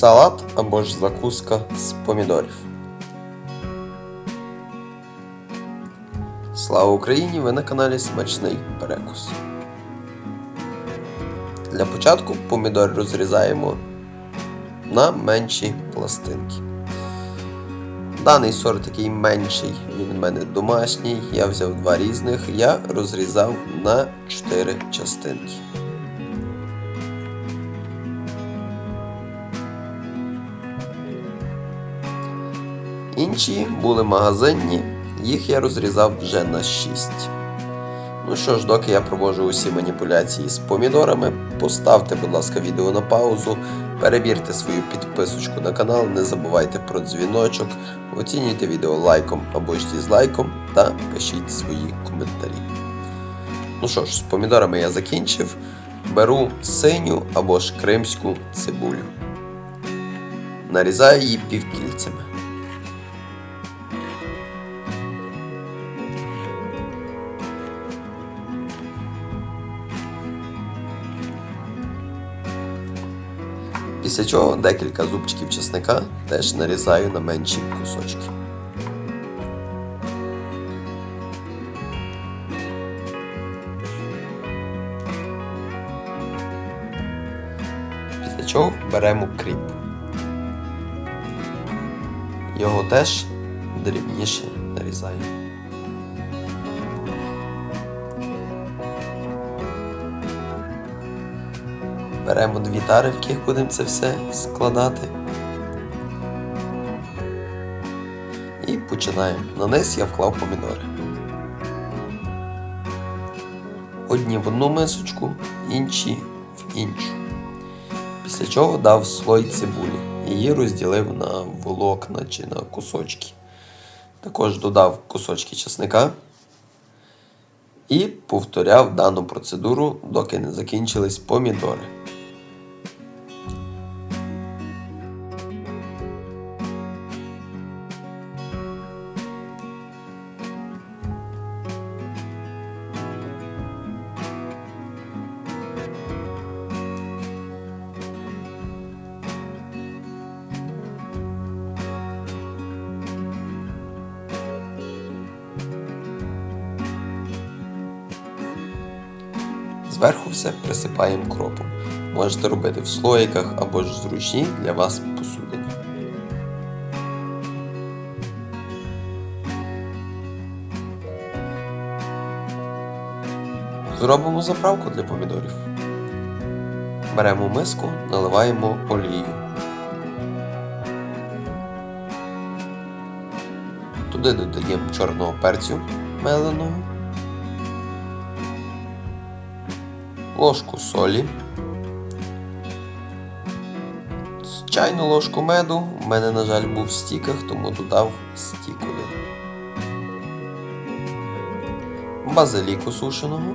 Салат або ж закуска з помідорів. Слава Україні! Ви на каналі Смачний Перекус. Для початку помідор розрізаємо на менші пластинки. Даний сорт такий менший, він в мене домашній. Я взяв два різних, я розрізав на 4 частинки. Інші були магазинні, їх я розрізав вже на 6. Ну що ж, доки я проводжу усі маніпуляції з помідорами, поставте, будь ласка, відео на паузу, перевірте свою підписочку на канал, не забувайте про дзвіночок, оцінюйте відео лайком або ж дізлайком та пишіть свої коментарі. Ну що ж, з помідорами я закінчив. Беру синю або ж кримську цибулю. Нарізаю її півкільцями. Після чого декілька зубчиків чесника теж нарізаю на менші кусочки. Після чого беремо кріп. Його теж дрібніше нарізаємо. Беремо дві тари, в яких будемо це все складати. І починаємо. На низ я вклав помідори. Одні в одну мисочку, інші в іншу. Після чого дав слой цибулі. Її розділив на волокна чи на кусочки. Також додав кусочки чесника і повторяв дану процедуру, доки не закінчились помідори. Зверху все присипаємо кропом. Можете робити в слоїках або ж зручній для вас посудині. Зробимо заправку для помідорів. Беремо миску, наливаємо олію. Туди додаємо чорного перцю меленого. Ложку солі, чайну ложку меду. У мене, на жаль, був в стіках, тому додав стік. Базиліку сушеного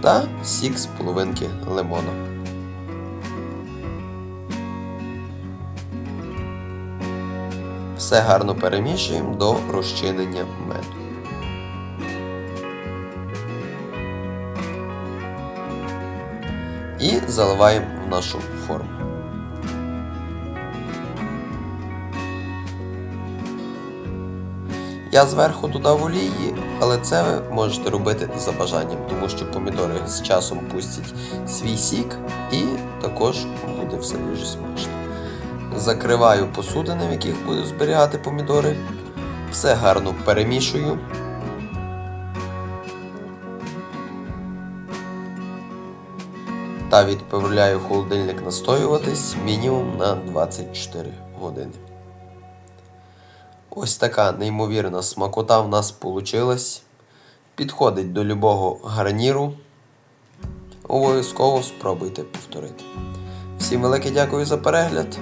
та сік з половинки лимона. Все гарно перемішуємо до розчинення меду. І заливаємо в нашу форму. Я зверху додав олії, але це ви можете робити за бажанням, тому що помідори з часом пустять свій сік і також буде все дуже смачно. Закриваю посудини, в яких буду зберігати помідори. Все гарно перемішую. Та відправляю холодильник настоюватись мінімум на 24 години. Ось така неймовірна смакота в нас вийшла. Підходить до любого гарніру. Обов'язково спробуйте повторити. Всім велике дякую за перегляд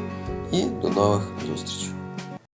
і до нових зустрічей!